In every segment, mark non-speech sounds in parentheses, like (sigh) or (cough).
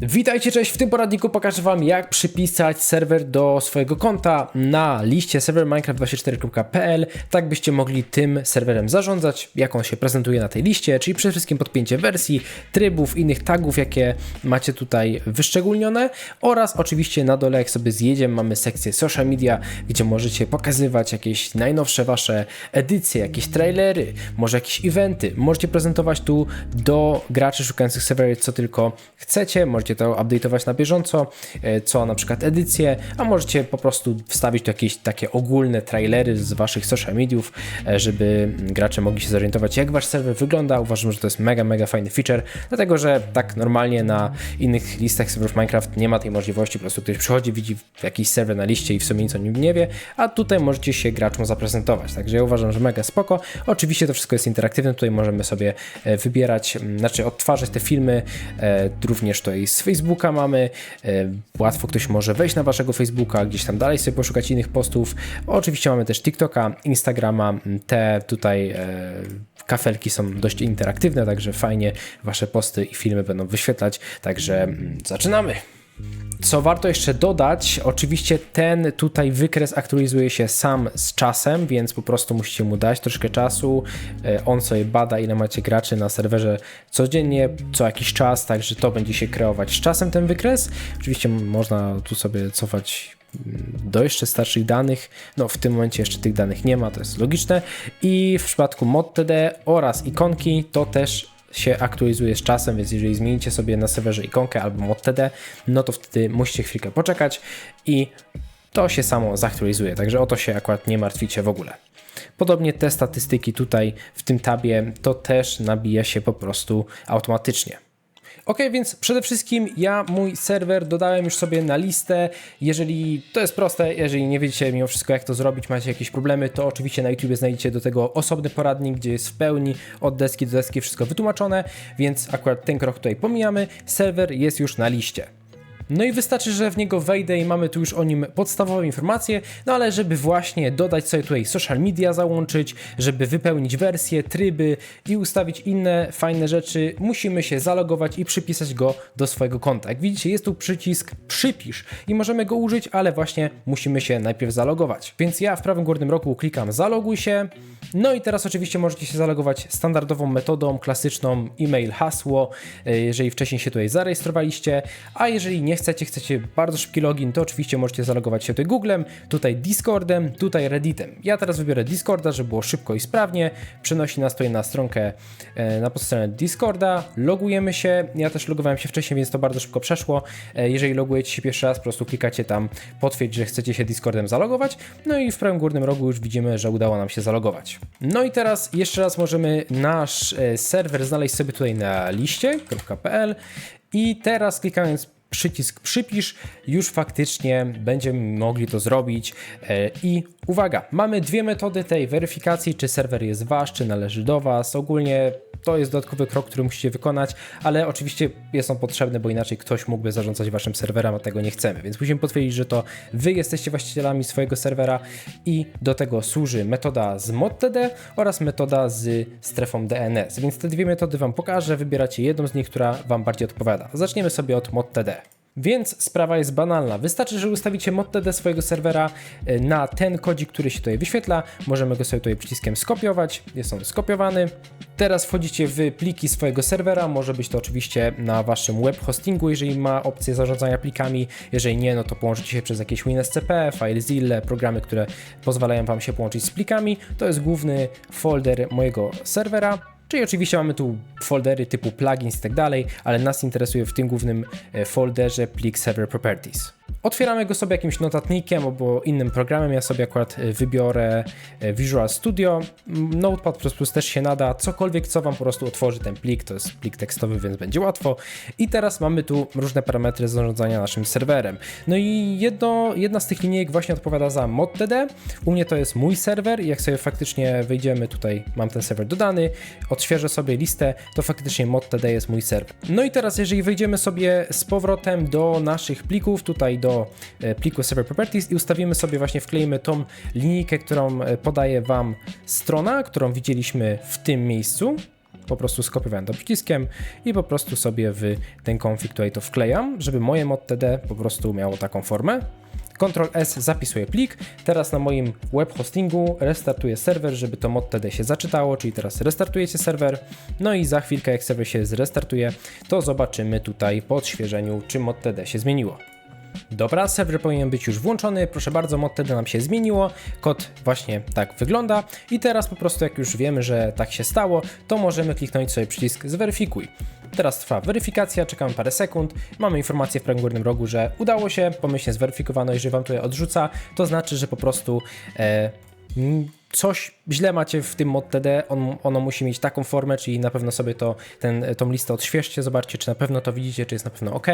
Witajcie, cześć! W tym poradniku pokażę Wam jak przypisać serwer do swojego konta na liście serwer minecraft24.pl tak byście mogli tym serwerem zarządzać, jak on się prezentuje na tej liście, czyli przede wszystkim podpięcie wersji, trybów, innych tagów, jakie macie tutaj wyszczególnione. Oraz oczywiście na dole jak sobie zjedziemy mamy sekcję social media, gdzie możecie pokazywać jakieś najnowsze Wasze edycje, jakieś trailery, może jakieś eventy, możecie prezentować tu do graczy szukających serwery co tylko chcecie, możecie to update'ować na bieżąco, e, co na przykład edycje, a możecie po prostu wstawić jakieś takie ogólne trailery z waszych social mediów, e, żeby gracze mogli się zorientować, jak wasz serwer wygląda. Uważam, że to jest mega, mega fajny feature, dlatego że tak normalnie na innych listach serwerów Minecraft nie ma tej możliwości, po prostu ktoś przychodzi, widzi jakiś serwer na liście i w sumie nic o nim nie wie, a tutaj możecie się graczom zaprezentować. Także ja uważam, że mega spoko. Oczywiście to wszystko jest interaktywne, tutaj możemy sobie e, wybierać, znaczy odtwarzać te filmy, również tutaj z Facebooka mamy, e, łatwo ktoś może wejść na waszego Facebooka, gdzieś tam dalej sobie poszukać innych postów. Oczywiście mamy też TikToka, Instagrama, te tutaj e, kafelki są dość interaktywne, także fajnie wasze posty i filmy będą wyświetlać, także mm, zaczynamy. Co warto jeszcze dodać, oczywiście ten tutaj wykres aktualizuje się sam z czasem, więc po prostu musicie mu dać troszkę czasu. E, On sobie bada, ile macie graczy na serwerze codziennie, co jakiś czas, także to będzie się kreować z czasem ten wykres. Oczywiście można tu sobie cofać mm, do jeszcze starszych danych. No w tym momencie jeszcze tych danych nie ma, to jest logiczne. I w przypadku mod.td oraz ikonki to też się aktualizuje z czasem, więc jeżeli zmienicie sobie na serwerze ikonkę albo mod.td, no to wtedy musicie chwilkę poczekać i to się samo zaktualizuje, także o to się akurat nie martwicie w ogóle. Podobnie te statystyki tutaj w tym tabie to też nabija się po prostu automatycznie. Ok, więc przede wszystkim ja mój serwer dodałem już sobie na listę. Jeżeli to jest proste, jeżeli nie wiecie mimo wszystko jak to zrobić, macie jakieś problemy, to oczywiście na YouTube znajdziecie do tego osobny poradnik, gdzie jest w pełni od deski do deski wszystko wytłumaczone, więc akurat ten krok tutaj pomijamy. Serwer jest już na liście. No i wystarczy, że w niego wejdę i mamy tu już o nim podstawowe informacje, no ale żeby właśnie dodać sobie tutaj social media załączyć, żeby wypełnić wersje, tryby i ustawić inne fajne rzeczy, musimy się zalogować i przypisać go do swojego konta. Jak widzicie jest tu przycisk przypisz i możemy go użyć, ale właśnie musimy się najpierw zalogować. Więc ja w prawym górnym rogu klikam zaloguj się, no i teraz oczywiście możecie się zalogować standardową metodą, klasyczną e-mail, hasło, e, jeżeli wcześniej się tutaj zarejestrowaliście, a jeżeli nie chcecie, chcecie bardzo szybki login, to oczywiście możecie zalogować się tutaj Googlem, tutaj Discordem, tutaj Redditem. Ja teraz wybiorę Discorda, żeby było szybko i sprawnie. Przenosi nas tutaj na stronkę, e, na podstronę Discorda. Logujemy się. Ja też logowałem się wcześniej, więc to bardzo szybko przeszło. E, Jeżeli logujecie się pierwszy raz, po prostu klikacie tam potwierdź, że chcecie się Discordem zalogować. No i w prawym górnym rogu już widzimy, że udało nam się zalogować. No i teraz jeszcze raz możemy nasz e, serwer znaleźć sobie tutaj na liście.pl i teraz klikając przycisk przypisz, już faktycznie będziemy mogli to zrobić. E, I uwaga, mamy dwie metody tej weryfikacji, czy serwer jest wasz, czy należy do was. Ogólnie to jest dodatkowy krok, który musicie wykonać, ale oczywiście jest on potrzebny, bo inaczej ktoś mógłby zarządzać waszym serwerem, a tego nie chcemy. Więc musimy potwierdzić, że to wy jesteście właścicielami swojego serwera i do tego służy metoda z mod.td oraz metoda z strefą DNS. Więc te dwie metody wam pokażę, wybieracie jedną z nich, która wam bardziej odpowiada. Zaczniemy sobie od mod.td. Więc sprawa jest banalna. Wystarczy, że ustawicie mod.td swojego serwera y, na ten kodzik, który się tutaj wyświetla. Możemy go sobie tutaj przyciskiem skopiować. Jest on skopiowany. Teraz wchodzicie w pliki swojego serwera. Może być to oczywiście na waszym web hostingu, jeżeli ma opcję zarządzania plikami. Jeżeli nie, no to połączycie się przez jakieś WinSCP, FileZilla, programy, które pozwalają wam się połączyć z plikami. To jest główny folder mojego serwera. Czyli oczywiście mamy tu foldery typu plugins i tak dalej, ale nas interesuje w tym głównym e, folderze plik Server Properties. Otwieramy go sobie jakimś notatnikiem albo innym programem. Ja sobie akurat e, wybiorę e, Visual Studio. Notepad też się nada. Cokolwiek, co Wam po prostu otworzy ten plik. To jest plik tekstowy, więc będzie łatwo. I teraz mamy tu różne parametry zarządzania naszym serwerem. No i jedno, jedna z tych linijek właśnie odpowiada za mod.td. U mnie to jest mój serwer i jak sobie faktycznie wejdziemy tutaj, mam ten serwer dodany, odświeżę sobie listę, to faktycznie mod.td jest mój serwer. No i teraz, jeżeli wejdziemy sobie z powrotem do naszych plików, tutaj do e, pliku Server Properties i ustawimy sobie właśnie, wkleimy tą linijkę, którą e, podaje Wam strona, którą widzieliśmy w tym miejscu. po prostu skopiowałem to przyciskiem i po prostu sobie w ten config tutaj to wklejam, żeby moje mod.td po prostu miało taką formę. Ctrl S zapisuje plik. Teraz na moim web hostingu restartuję serwer, żeby to mod.td się zaczytało, czyli teraz restartujecie serwer. No i za chwilkę jak serwer się zrestartuje, to zobaczymy tutaj po odświeżeniu, czy mod.td się zmieniło. Dobra, serwer powinien być już włączony. Proszę bardzo, mod wtedy nam się zmieniło. Kod właśnie tak wygląda. I teraz po prostu, jak już wiemy, że tak się stało, to możemy kliknąć sobie przycisk zweryfikuj. Teraz trwa weryfikacja, czekamy parę sekund. Mamy informację w prawym górnym rogu, że udało się, pomyślnie zweryfikowano. Jeżeli Wam tutaj odrzuca, to znaczy, że po prostu e, coś źle macie w tym mod.td, on, ono musi mieć taką formę, czyli na pewno sobie to, ten, tą listę odświeżcie, zobaczcie, czy na pewno to widzicie, czy jest na pewno ok,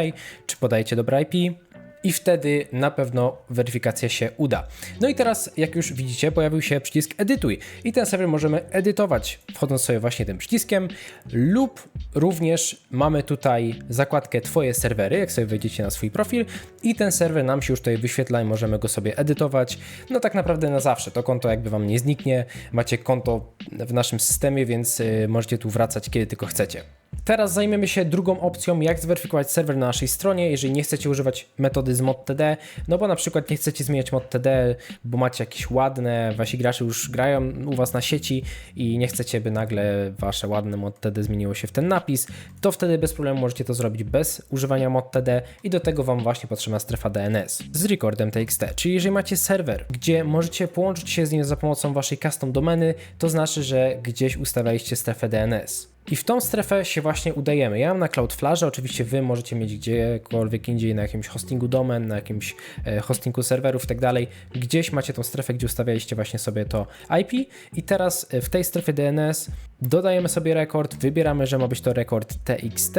czy podajecie dobre IP i wtedy na pewno weryfikacja się uda. No i teraz, jak już widzicie, pojawił się przycisk edytuj i ten serwer możemy edytować, wchodząc sobie właśnie tym przyciskiem lub również mamy tutaj zakładkę Twoje serwery, jak sobie wejdziecie na swój profil i ten serwer nam się już tutaj wyświetla i możemy go sobie edytować, no tak naprawdę na zawsze, to konto jakby Wam nie zniknie, macie konto w naszym systemie, więc y, możecie tu wracać kiedy tylko chcecie. Teraz zajmiemy się drugą opcją, jak zweryfikować serwer na naszej stronie, jeżeli nie chcecie używać metody z mod.td, no bo na przykład nie chcecie zmieniać mod.td, bo macie jakieś ładne, wasi gracze już grają u was na sieci i nie chcecie, by nagle wasze ładne mod.td zmieniło się w ten napis, to wtedy bez problemu możecie to zrobić bez używania mod.td i do tego wam właśnie potrzebna strefa DNS z recordem TXT, czyli jeżeli macie serwer, gdzie możecie połączyć się z nim za pomocą waszej custom domeny, to znaczy, że gdzieś ustawialiście strefę DNS. I w tą strefę się właśnie udajemy. Ja mam na Cloudflarze, oczywiście Wy możecie mieć gdziekolwiek indziej, na jakimś hostingu domen, na jakimś e, hostingu serwerów i tak dalej. Gdzieś macie tą strefę, gdzie ustawialiście właśnie sobie to IP i teraz e, w tej strefie DNS dodajemy sobie rekord, wybieramy, że ma być to rekord TXT.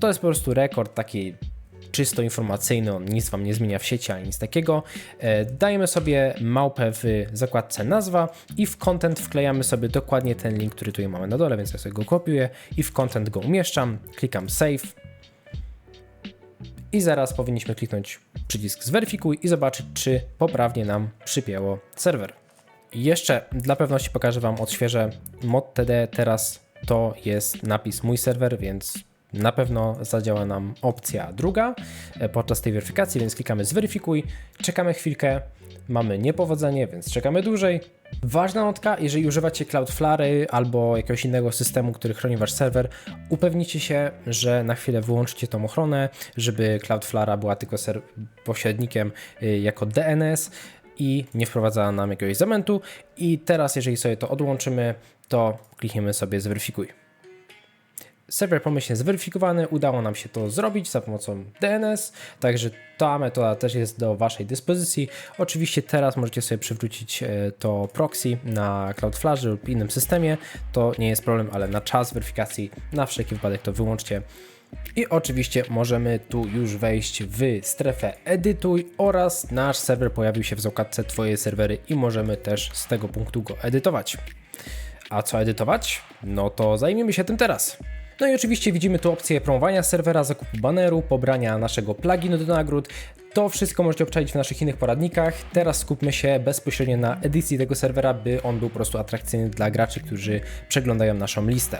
To jest po prostu rekord taki czysto informacyjny, on nic Wam nie zmienia w sieci ani nic takiego. E, dajemy sobie małpę w zakładce nazwa i w content wklejamy sobie dokładnie ten link, który tutaj mamy na dole, więc ja sobie go kopiuję i w content go umieszczam, klikam save i zaraz powinniśmy kliknąć przycisk zweryfikuj i zobaczyć, czy poprawnie nam przypięło serwer. Jeszcze dla pewności pokażę Wam, odświeżę mod.td, teraz to jest napis mój serwer, więc na pewno zadziała nam opcja druga e, podczas tej weryfikacji, więc klikamy zweryfikuj, czekamy chwilkę, mamy niepowodzenie, więc czekamy dłużej. Ważna notka, jeżeli używacie Cloudflary albo jakiegoś innego systemu, który chroni wasz serwer, upewnijcie się, że na chwilę wyłączycie tą ochronę, żeby Cloudflara była tylko pośrednikiem y, jako DNS i nie wprowadzała nam jakiegoś zamętu. I teraz, jeżeli sobie to odłączymy, to klikniemy sobie zweryfikuj. Serwer pomyślnie zweryfikowany, udało nam się to zrobić za pomocą DNS, także ta metoda też jest do Waszej dyspozycji. Oczywiście teraz możecie sobie przywrócić e, to proxy na Cloudflare lub innym systemie, to nie jest problem, ale na czas weryfikacji na wszelki wypadek to wyłączcie. I oczywiście możemy tu już wejść w strefę edytuj oraz nasz serwer pojawił się w zakładce Twoje serwery i możemy też z tego punktu go edytować. A co edytować? No to zajmiemy się tym teraz. No i oczywiście widzimy tu opcję promowania serwera, zakupu baneru, pobrania naszego pluginu do nagród. To wszystko możecie obczaić w naszych innych poradnikach. Teraz skupmy się bezpośrednio na edycji tego serwera, by on był po prostu atrakcyjny dla graczy, którzy przeglądają naszą listę.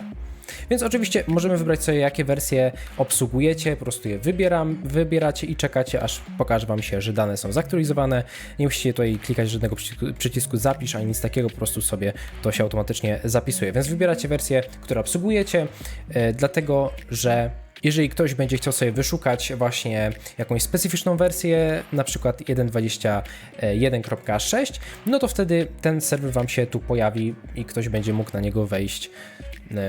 Więc oczywiście możemy wybrać sobie, jakie wersje obsługujecie, po prostu je wybieram, wybieracie i czekacie, aż pokaże Wam się, że dane są zaktualizowane. Nie musicie tutaj klikać żadnego przycisku, przycisku zapisz, ani nic takiego, po prostu sobie to się automatycznie zapisuje. Więc wybieracie wersję, którą obsługujecie, yy, dlatego że jeżeli ktoś będzie chciał sobie wyszukać właśnie jakąś specyficzną wersję, na przykład 1.21.6, no to wtedy ten serwer Wam się tu pojawi i ktoś będzie mógł na niego wejść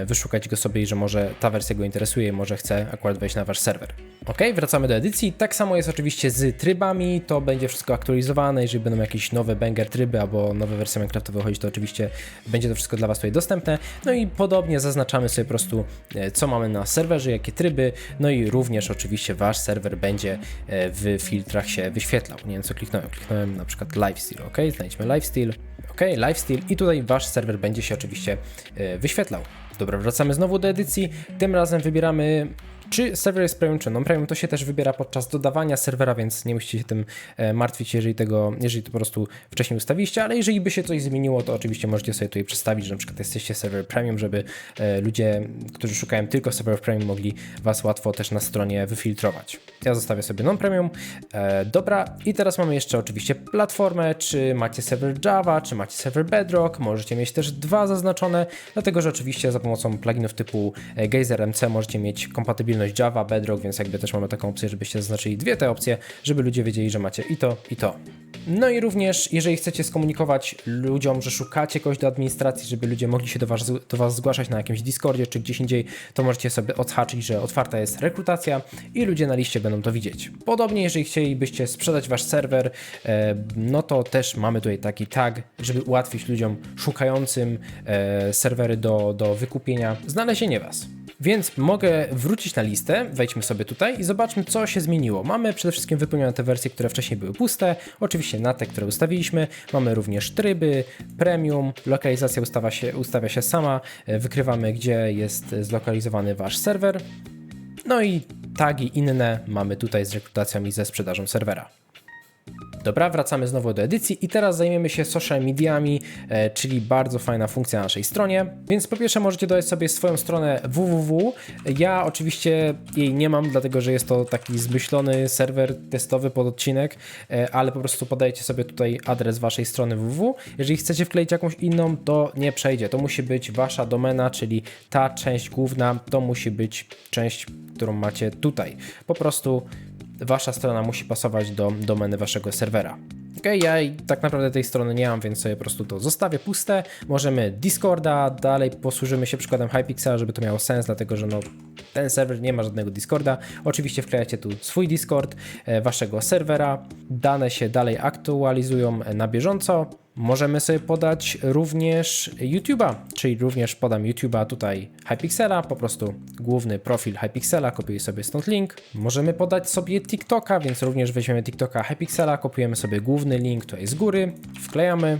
wyszukać go sobie i że może ta wersja go interesuje może chce akurat wejść na wasz serwer. Ok, wracamy do edycji. Tak samo jest oczywiście z trybami, to będzie wszystko aktualizowane, jeżeli będą jakieś nowe banger tryby albo nowe wersje Minecrafta wychodzić, to oczywiście będzie to wszystko dla was tutaj dostępne. No i podobnie zaznaczamy sobie po prostu e, co mamy na serwerze, jakie tryby, no i również oczywiście wasz serwer będzie e, w filtrach się wyświetlał. Nie wiem co kliknąłem, kliknąłem na przykład lifestyle, ok, znajdźmy lifestyle, ok, lifestyle i tutaj wasz serwer będzie się oczywiście wyświetlał. Dobra, wracamy znowu do edycji. Tym razem wybieramy Czy serwer jest premium czy non-premium, to się też wybiera podczas dodawania serwera, więc nie musicie się tym e, martwić, jeżeli tego, jeżeli to po prostu wcześniej ustawiliście, ale jeżeli by się coś zmieniło, to oczywiście możecie sobie tutaj przedstawić, że na przykład jesteście serwer premium, żeby e, ludzie, którzy szukają tylko serwerów premium, mogli was łatwo też na stronie wyfiltrować. Ja zostawię sobie non-premium. E, dobra, i teraz mamy jeszcze oczywiście platformę, czy macie serwer Java, czy macie serwer Bedrock, możecie mieć też dwa zaznaczone, dlatego że oczywiście za pomocą pluginów typu Geyser MC możecie mieć kompatybilność Java, Bedrock, więc jakby też mamy taką opcję, żebyście zaznaczyli dwie te opcje, żeby ludzie wiedzieli, że macie i to, i to. No i również, jeżeli chcecie skomunikować ludziom, że szukacie kogoś do administracji, żeby ludzie mogli się do was, do was zgłaszać na jakimś Discordzie czy gdzieś indziej, to możecie sobie odhaczyć, że otwarta jest rekrutacja i ludzie na liście będą to widzieć. Podobnie, jeżeli chcielibyście sprzedać wasz serwer, e, no to też mamy tutaj taki tag, żeby ułatwić ludziom szukającym e, serwery do, do wykupienia znalezienie was. Więc mogę wrócić na listę, wejdźmy sobie tutaj i zobaczmy, co się zmieniło. Mamy przede wszystkim wypełnione te wersje, które wcześniej były puste, oczywiście na te, które ustawiliśmy. Mamy również tryby, premium, lokalizacja ustawia się, ustawia się sama, e, wykrywamy, gdzie jest zlokalizowany wasz serwer. No i tagi inne mamy tutaj z rekrutacją i ze sprzedażą serwera. Dobra, wracamy znowu do edycji i teraz zajmiemy się social mediami, e, czyli bardzo fajna funkcja na naszej stronie. Więc po pierwsze możecie dodać sobie swoją stronę www. Ja oczywiście jej nie mam, dlatego że jest to taki zmyślony serwer testowy pod odcinek, e, ale po prostu podajecie sobie tutaj adres waszej strony www. Jeżeli chcecie wkleić jakąś inną, to nie przejdzie. To musi być wasza domena, czyli ta część główna, to musi być część, którą macie tutaj. Po prostu wasza strona musi pasować do domeny waszego serwera. Ok, ja tak naprawdę tej strony nie mam, więc sobie po prostu to zostawię puste. Możemy Discorda, dalej posłużymy się przykładem Hypixela, żeby to miało sens, dlatego że no, ten serwer nie ma żadnego Discorda. Oczywiście wklejacie tu swój Discord e, waszego serwera. Dane się dalej aktualizują e, na bieżąco. Możemy sobie podać również YouTube'a, czyli również podam YouTube'a tutaj Hypixela, po prostu główny profil Hypixela, kopiuję sobie stąd link. Możemy podać sobie TikToka, więc również weźmiemy TikToka Hypixela, kopiujemy sobie główny link tutaj z góry, wklejamy.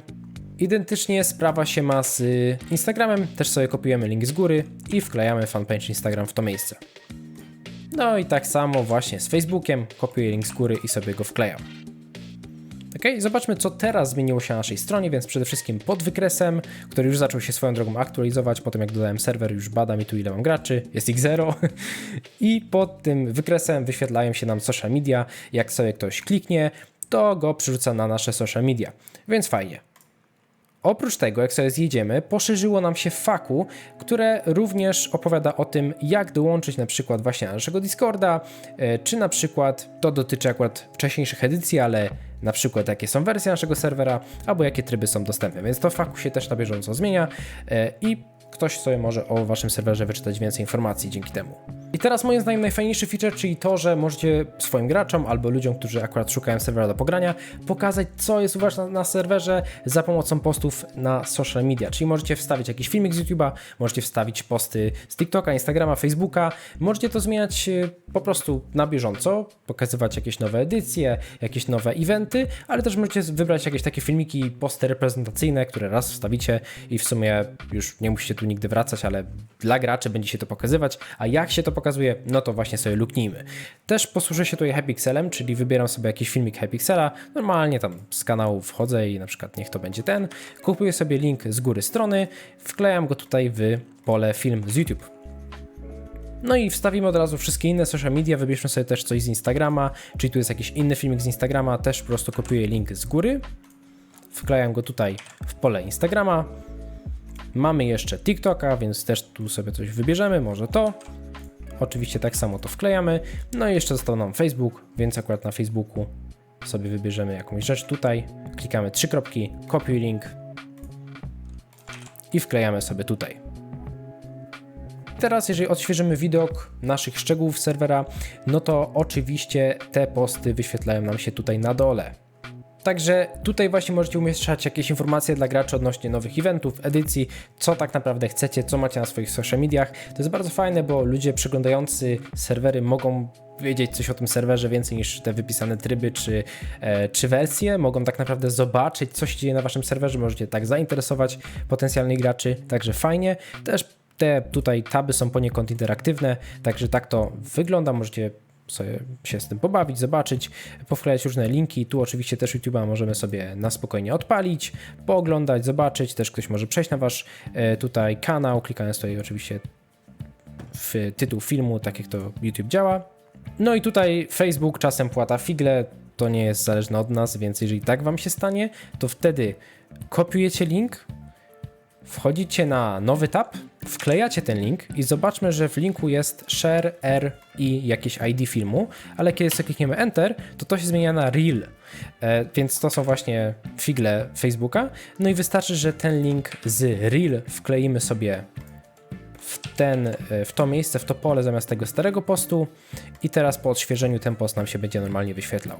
Identycznie sprawa się ma z Instagramem, też sobie kopiujemy link z góry i wklejamy fanpage Instagram w to miejsce. No i tak samo właśnie z Facebookiem, kopiuję link z góry i sobie go wklejam. Ok, zobaczmy co teraz zmieniło się na naszej stronie, więc przede wszystkim pod wykresem, który już zaczął się swoją drogą aktualizować, potem jak dodałem serwer już bada mi tu ile mam graczy, jest ich zero. (laughs) I pod tym wykresem wyświetlają się nam social media, jak sobie ktoś kliknie, to go przerzuca na nasze social media, więc fajnie. Oprócz tego, jak sobie zjedziemy, poszerzyło nam się faku, które również opowiada o tym, jak dołączyć na przykład właśnie na naszego Discorda, e, czy na przykład to dotyczy akurat wcześniejszych edycji, ale na przykład jakie są wersje naszego serwera, albo jakie tryby są dostępne. Więc to faku się też na bieżąco zmienia e, i ktoś sobie może o waszym serwerze wyczytać więcej informacji dzięki temu. I teraz moim zdaniem najfajniejszy feature, czyli to, że możecie swoim graczom albo ludziom, którzy akurat szukają serwera do pogrania, pokazać co jest u was na, na serwerze za pomocą postów na social media. Czyli możecie wstawić jakiś filmik z YouTube'a, możecie wstawić posty z TikToka, Instagrama, Facebooka, możecie to zmieniać e, po prostu na bieżąco, pokazywać jakieś nowe edycje, jakieś nowe eventy, ale też możecie wybrać jakieś takie filmiki, posty reprezentacyjne, które raz wstawicie i w sumie już nie musicie tu nigdy wracać, ale dla graczy będzie się to pokazywać, a jak się to pokazuje, no to właśnie sobie luknijmy. Też posłużę się tutaj Hypixelem, czyli wybieram sobie jakiś filmik Hypixela, normalnie tam z kanału wchodzę i na przykład niech to będzie ten, kupuję sobie link z góry strony, wklejam go tutaj w pole film z YouTube. No i wstawimy od razu wszystkie inne social media, wybierzmy sobie też coś z Instagrama, czyli tu jest jakiś inny filmik z Instagrama, też po prostu kopiuję link z góry, wklejam go tutaj w pole Instagrama. Mamy jeszcze TikToka, więc też tu sobie coś wybierzemy, może to. Oczywiście tak samo to wklejamy. No i jeszcze został nam Facebook, więc akurat na Facebooku sobie wybierzemy jakąś rzecz tutaj. Klikamy trzy kropki, kopiuj link i wklejamy sobie tutaj. Teraz, jeżeli odświeżymy widok naszych szczegółów serwera, no to oczywiście te posty wyświetlają nam się tutaj na dole. Także tutaj właśnie możecie umieszczać jakieś informacje dla graczy odnośnie nowych eventów, edycji, co tak naprawdę chcecie, co macie na swoich social mediach. To jest bardzo fajne, bo ludzie przeglądający serwery mogą wiedzieć coś o tym serwerze więcej niż te wypisane tryby czy, e, czy wersje. Mogą tak naprawdę zobaczyć, co się dzieje na waszym serwerze, możecie tak zainteresować potencjalnych graczy, także fajnie. Też te tutaj taby są poniekąd interaktywne, także tak to wygląda. Możecie sobie się z tym pobawić, zobaczyć, powklejać różne linki. Tu oczywiście też YouTube'a możemy sobie na spokojnie odpalić, pooglądać, zobaczyć. Też ktoś może przejść na wasz e, tutaj kanał, klikając tutaj oczywiście w tytuł filmu, tak jak to YouTube działa. No i tutaj Facebook czasem płata figle, to nie jest zależne od nas, więc jeżeli tak wam się stanie, to wtedy kopiujecie link, wchodzicie na nowy tab, wklejacie ten link i zobaczmy, że w linku jest share, r i jakieś ID filmu, ale kiedy sobie klikniemy enter, to to się zmienia na reel. E, więc to są właśnie figle Facebooka. No i wystarczy, że ten link z reel wkleimy sobie w, ten, e, w to miejsce, w to pole zamiast tego starego postu i teraz po odświeżeniu ten post nam się będzie normalnie wyświetlał.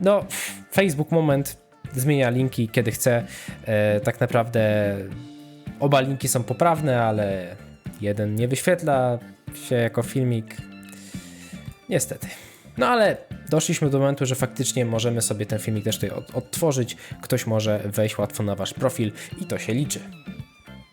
No, Facebook Moment zmienia linki kiedy chce. E, tak naprawdę oba linki są poprawne, ale jeden nie wyświetla się jako filmik. Niestety. No ale doszliśmy do momentu, że faktycznie możemy sobie ten filmik też tutaj od, odtworzyć. Ktoś może wejść łatwo na wasz profil i to się liczy.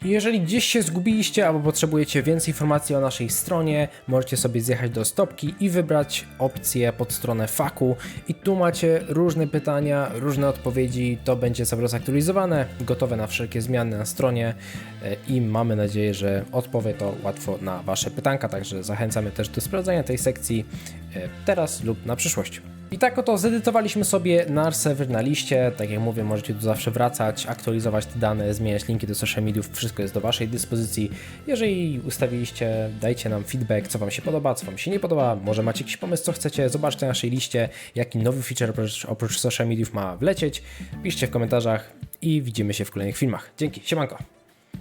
Jeżeli gdzieś się zgubiliście albo potrzebujecie więcej informacji o naszej stronie, możecie sobie zjechać do stopki i wybrać opcję pod stronę faku. I tu macie różne pytania, różne odpowiedzi, to będzie cały czas aktualizowane, gotowe na wszelkie zmiany na stronie. E, i mamy nadzieję, że odpowie to łatwo na Wasze pytanka, także zachęcamy też do sprawdzania tej sekcji e, teraz lub na przyszłość. I tak oto zedytowaliśmy sobie nasz serwer na liście. Tak jak mówię, możecie tu zawsze wracać, aktualizować te dane, zmieniać linki do social mediów, wszystko jest do Waszej dyspozycji. Jeżeli ustawiliście, dajcie nam feedback, co Wam się podoba, co Wam się nie podoba, może macie jakiś pomysł, co chcecie, zobaczcie na naszej liście, jaki nowy feature oprócz, oprócz social mediów ma wlecieć. Piszcie w komentarzach i widzimy się w kolejnych filmach. Dzięki, siemanko!